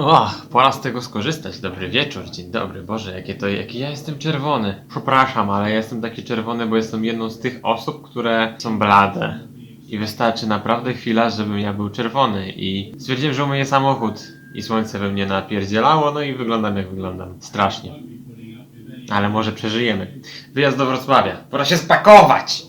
O, pora z tego skorzystać. Dobry wieczór, dzień dobry. Boże, jakie to, jaki ja jestem czerwony. Przepraszam, ale ja jestem taki czerwony, bo jestem jedną z tych osób, które są blade. I wystarczy naprawdę chwila, żebym ja był czerwony. I stwierdziłem, że umyję samochód. I słońce we mnie napierdzielało, no i wyglądam jak wyglądam. Strasznie. Ale może przeżyjemy. Wyjazd do Wrocławia. Pora się spakować!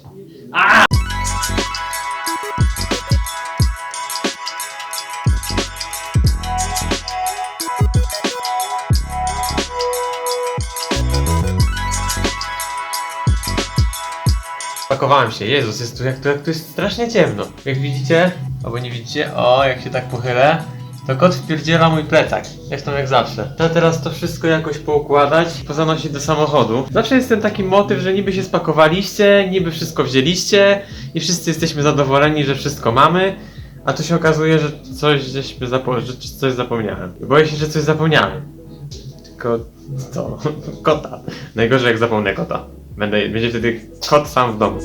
Pakowałem się. Jezus, jest tu jak, tu jak tu jest strasznie ciemno. Jak widzicie, albo nie widzicie, o, jak się tak pochylę, to kot wpierdziela mój plecak. Zresztą jak zawsze. To teraz to wszystko jakoś poukładać, pozanosić do samochodu. Zawsze jest ten taki motyw, że niby się spakowaliście, niby wszystko wzięliście i wszyscy jesteśmy zadowoleni, że wszystko mamy. A tu się okazuje, że coś żeśmy zapo- że coś zapomniałem. Boję się, że coś zapomniałem. Tylko co? Kota. Najgorzej jak zapomnę kota. Będę, będzie wtedy kot sam w domu.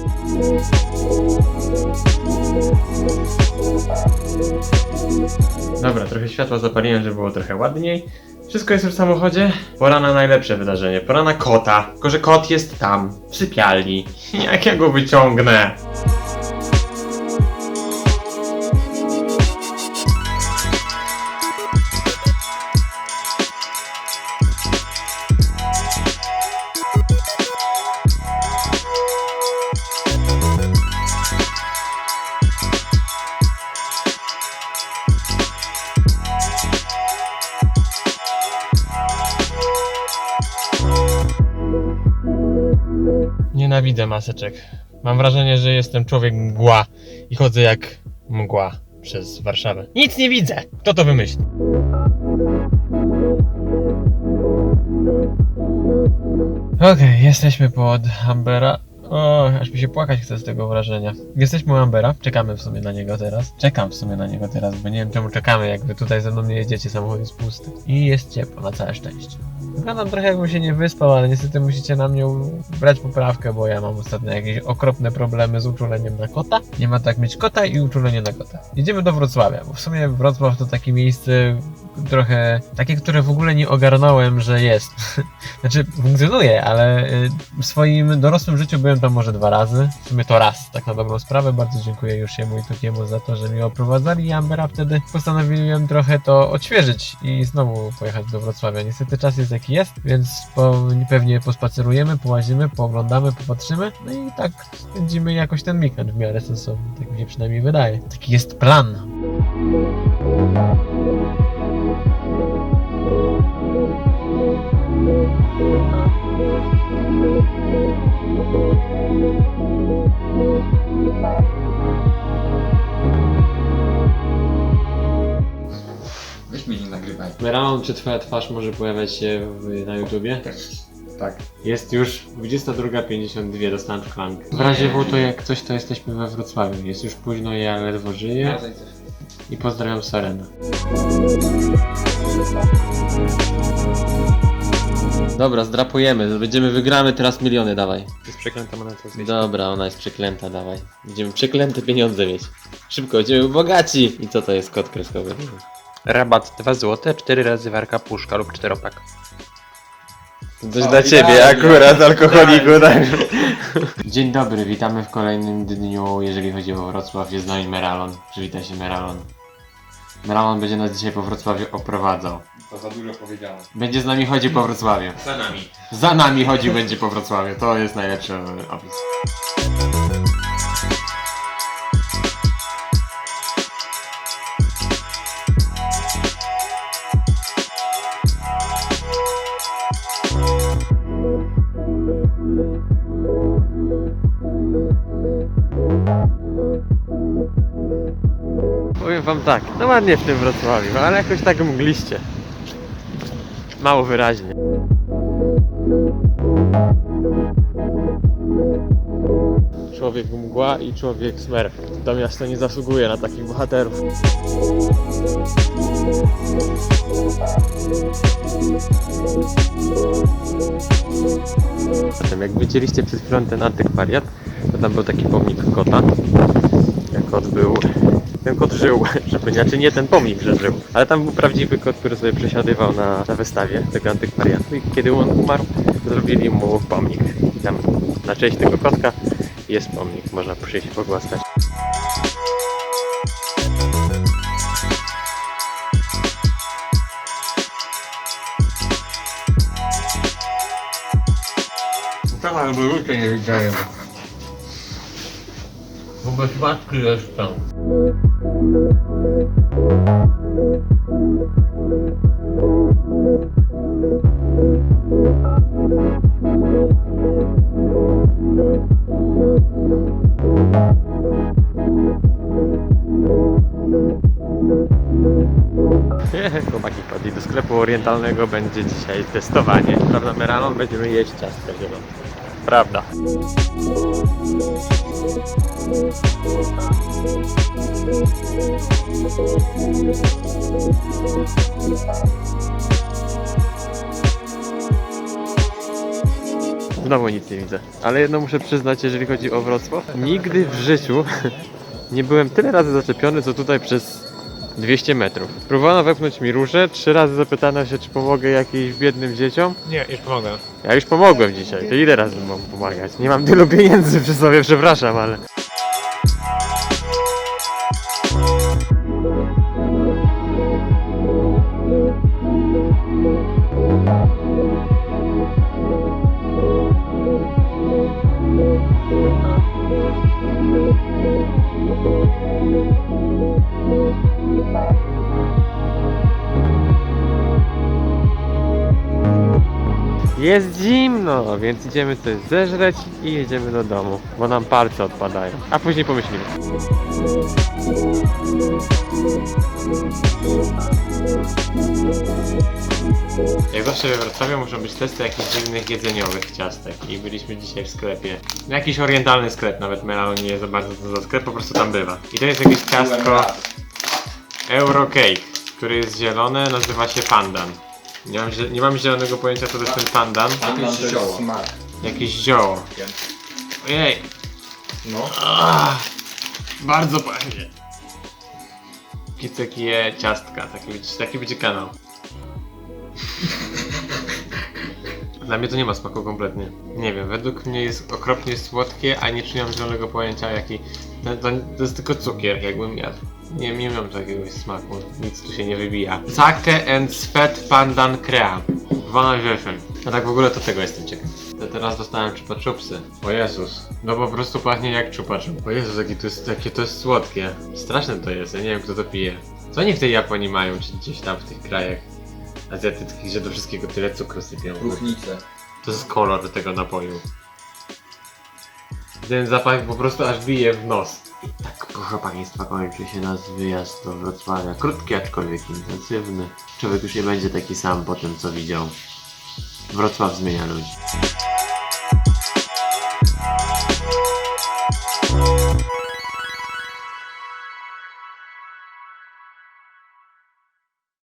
Dobra, trochę światła zapaliłem, żeby było trochę ładniej. Wszystko jest w samochodzie. Pora na najlepsze wydarzenie. Pora na kota. Tylko, że kot jest tam, w sypialni. Jak ja go wyciągnę? Nienawidzę maseczek. Mam wrażenie, że jestem człowiek mgła i chodzę jak mgła przez Warszawę. Nic nie widzę! Kto to wymyśli? Okej, jesteśmy pod Ambera. O, aż mi się płakać chce z tego wrażenia. Jesteśmy u Ambera, czekamy w sumie na niego teraz. Czekam w sumie na niego teraz, bo nie wiem czemu czekamy, jak wy tutaj ze mną nie jedziecie, samochód jest pusty. I jest ciepło, na całe szczęście. Wyglądam trochę jakbym się nie wyspał, ale niestety musicie na mnie brać poprawkę, bo ja mam ostatnio jakieś okropne problemy z uczuleniem na kota. Nie ma tak mieć kota i uczulenie na kota. Jedziemy do Wrocławia, bo w sumie Wrocław to takie miejsce trochę takie, które w ogóle nie ogarnąłem, że jest. znaczy funkcjonuje, ale y, w swoim dorosłym życiu byłem tam może dwa razy. W sumie to raz, tak na dobrą sprawę. Bardzo dziękuję już jemu i Tukiemu za to, że mnie oprowadzali. Ambera wtedy postanowiłem trochę to odświeżyć i znowu pojechać do Wrocławia. Niestety czas jest jaki jest, więc po, pewnie pospacerujemy, połazimy, pooglądamy, popatrzymy. No i tak spędzimy jakoś ten weekend w miarę sensowny. Tak mi się przynajmniej wydaje. Taki jest plan. Meramon, czy twoja twarz może pojawiać się w, na YouTubie? Tak. Jest już 22.52, dostałem szklankę. W razie W to jak coś to jesteśmy we Wrocławiu. Jest już późno, ja ledwo żyję. I pozdrawiam Sarenę. Dobra, zdrapujemy. Będziemy, wygramy teraz miliony, dawaj. Jest przeklęta moneta z Dobra, ona jest przeklęta, dawaj. Będziemy przeklęte pieniądze mieć. Szybko, będziemy bogaci! I co to jest kod kreskowy? Rabat 2 zł, 4 razy warka puszka lub 4 pak. Coś O, dla ciebie, idealnie. akurat alkoholiku, tak. Dzień dobry, witamy w kolejnym dniu, jeżeli chodzi o Wrocław. Jest z nami Meralon. Przywitaj się, Meralon. Meralon będzie nas dzisiaj po Wrocławiu oprowadzał. To za dużo powiedziałem. Będzie z nami chodził po Wrocławiu. Za nami. Za nami chodził będzie po Wrocławiu. To jest najlepszy e, opis. Powiem wam tak, no ładnie w tym Wrocławiu, ale jakoś tak mgliście. Mało wyraźnie. Człowiek mgła i człowiek smer. To miasto nie zasługuje na takich bohaterów. Zatem jak widzieliście przed chwilą ten antykwariat, to tam był taki pomnik kota. Kot był ten kot żył, żeby znaczy nie ten pomnik, że żył. Ale tam był prawdziwy kot, który sobie przesiadywał na, na wystawie tego antykwariatu i kiedy on umarł, zrobili mu pomnik. I tam na cześć tego kotka jest pomnik, można przyjść pogłaskać. Tak, albo ludzie nie widziałem. Bo bez matki jestem. Chłopaki sklepu orientalnego, będzie dzisiaj testowanie. Prawda, Meralon? Będziemy jeść ciastka zielone. Prawda. Znowu nic nie widzę. Ale jedno muszę przyznać, jeżeli chodzi o Wrocław. Nigdy w życiu nie byłem tyle razy zaczepiony, co tutaj przez 200 metrów. Próbowano wepchnąć mi róże, trzy razy zapytano się, czy pomogę jakimś biednym dzieciom. Nie, już pomogę. Ja już pomogłem dzisiaj, to ile razy mam pomagać? Nie mam tylu pieniędzy przy sobie, przepraszam, ale... Jest zimno, więc idziemy coś zeżreć i jedziemy do domu, bo nam palce odpadają. A później pomyślimy. Jak zawsze we Wrocławiu muszą być testy jakichś dziwnych jedzeniowych ciastek i byliśmy dzisiaj w sklepie. Jakiś orientalny sklep, nawet Melano nie jest za bardzo to za sklep, po prostu tam bywa. I to jest jakieś ciastko Eurocake, który jest zielone, nazywa się pandan. Nie mam, zie- nie mam zielonego pojęcia co to jest ten pandan. Jakieś zioło. Smak. Jakieś zioło. Ojej, No. Ah, bardzo pachnie. Kicek je ciastka, taki, będzie- taki będzie kanał. Dla mnie to nie ma smaku kompletnie. Nie wiem, według mnie jest okropnie słodkie, a nie czuję zielonego pojęcia jaki... To, to, to jest tylko cukier, jakbym jadł. Nie, nie mam jakiegoś smaku, nic tu się nie wybija. Sake and Svet Pandan Crea. 2 na 10. A tak w ogóle to tego jestem ciekaw. To teraz dostałem chupa chupsy. O Jezus. No po prostu pachnie jak chup. O Jezus, jakie to jest, jakie to jest słodkie. Straszne to jest, ja nie wiem kto to pije. Co oni w tej Japonii mają, czy gdzieś tam w tych krajach azjatyckich, że do wszystkiego tyle cukru sypią. Próchnice. To jest kolor tego napoju. Ten zapach po prostu aż bije w nos. Tak, proszę Państwa, kończy się nasz wyjazd do Wrocławia. Krótki, aczkolwiek intensywny. Człowiek już nie będzie taki sam po tym, co widział. Wrocław zmienia ludzi.